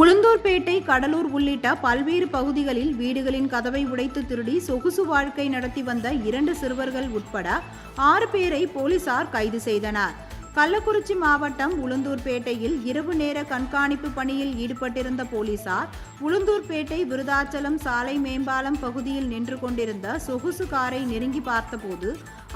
உளுந்தூர்பேட்டை கடலூர் உள்ளிட்ட பல்வேறு பகுதிகளில் வீடுகளின் கதவை உடைத்து திருடி சொகுசு வாழ்க்கை நடத்தி வந்த இரண்டு சிறுவர்கள் உட்பட ஆறு பேரை போலீசார் கைது செய்தனர். கள்ளக்குறிச்சி மாவட்டம் உளுந்தூர்பேட்டையில் இரவு நேர கண்காணிப்பு பணியில் ஈடுபட்டிருந்த போலீசார் உளுந்தூர்பேட்டை விருதாச்சலம் சாலை மேம்பாலம் பகுதியில் நின்று கொண்டிருந்த சொகுசு காரை நெருங்கி பார்த்தபோது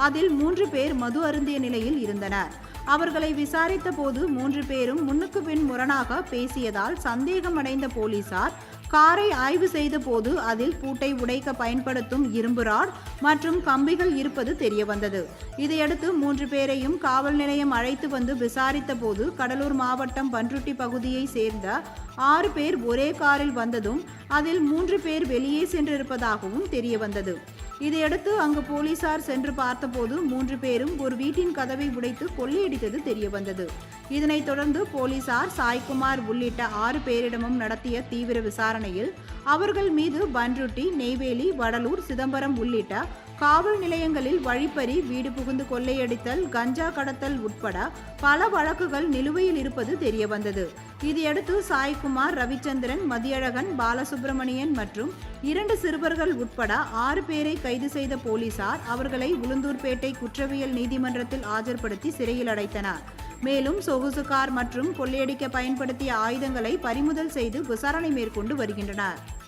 அதில் மூன்று பேர் மது அருந்திய நிலையில் இருந்தனர். அவர்களை விசாரித்த போது மூன்று பேரும் முன்னுக்கு பின் முரணாக பேசியதால் சந்தேகமடைந்த போலீசார் காரை ஆய்வு செய்த போது அதில் பூட்டை உடைக்க பயன்படுத்தும் இரும்பு ராட் மற்றும் கம்பிகள் இருப்பது தெரியவந்தது. இதையடுத்து மூன்று பேரையும் காவல் நிலையம் அழைத்து வந்து விசாரித்த போது கடலூர் மாவட்டம் பன்ருட்டி பகுதியை சேர்ந்த ஆறு பேர் ஒரே காரில் வந்ததும் அதில் மூன்று பேர் வெளியே சென்றிருப்பதாகவும் தெரியவந்தது. இதையடுத்து அங்கு போலீசார் சென்று பார்த்தபோது மூன்று பேரும் ஒரு வீட்டின் கதவை உடைத்து கொள்ளையடித்தது தெரியவந்தது. இதனைத் தொடர்ந்து போலீசார் சாய்குமார் உள்ளிட்ட ஆறு பேரிடமும் நடத்திய தீவிர விசாரணையில் அவர்கள் மீது பன்ருட்டி நெய்வேலி வடலூர் சிதம்பரம் உள்ளிட்ட காவல் நிலையங்களில் வழிப்பறி வீடு புகுந்து கொள்ளையடித்தல் கஞ்சா கடத்தல் உட்பட பல வழக்குகள் நிலுவையில் இருப்பது தெரியவந்தது. இதையடுத்து சாய்குமார் ரவிச்சந்திரன் மதியழகன் பாலசுப்பிரமணியன் மற்றும் இரண்டு சிறுவர்கள் உட்பட ஆறு பேரை கைது செய்த போலீசார் அவர்களை உளுந்தூர்பேட்டை குற்றவியல் நீதிமன்றத்தில் ஆஜர்படுத்தி சிறையில் அடைத்தனர். மேலும் சொகுசு கார் மற்றும் கொள்ளையடிக்க பயன்படுத்திய ஆயுதங்களை பறிமுதல் செய்து விசாரணை மேற்கொண்டு வருகின்றனர்.